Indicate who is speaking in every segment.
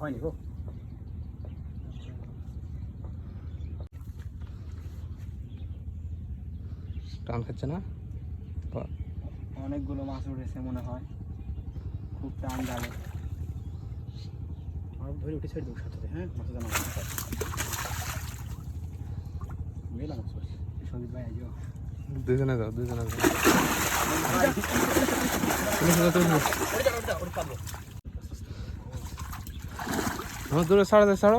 Speaker 1: হয়নি গো
Speaker 2: টান খাচ্ছে না
Speaker 1: অনেকগুলো মাছ উঠেছে মনে হয় খুব টান জালে আর ধরে উঠে ছেড়ে দেবো সাথে হ্যাঁ মাছ জানা গেলাম সন্দীপ ভাই আইও
Speaker 2: দুজনে যাও দুজনে। আমার দূরে ছাড়ো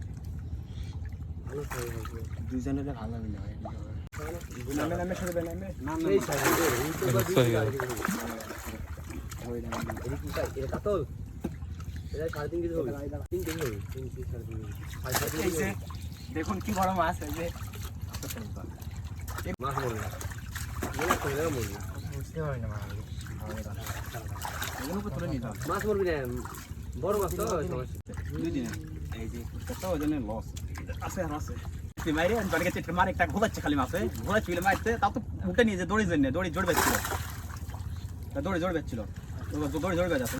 Speaker 1: দুইজনের ভালো মিলে হয়। নামে নামে সরে বেন নামে
Speaker 3: এটা কাতল? এটা সাড়ে তিন কেজি হবে। তিন কেজি হবে। তিন কেজি সাড়ে তিন কেজি।
Speaker 1: দেখুন কি বড় মাছ এই যে।
Speaker 3: মাছ মরবে
Speaker 1: বুঝতে পারি না মাছ।
Speaker 3: না বড় মাছ। তো সমস্যা
Speaker 1: দুই দিনে এই যে কত লস আছে, আর আছে। মাইরে বাড়ি গেছে মার একটা তাও তো উঠে নিয়ে যে দড়ি জন্য, দড়ি জড়বে ছিল দড়ি জড়বে ছিল দড়ি জড়বে যাচ্ছে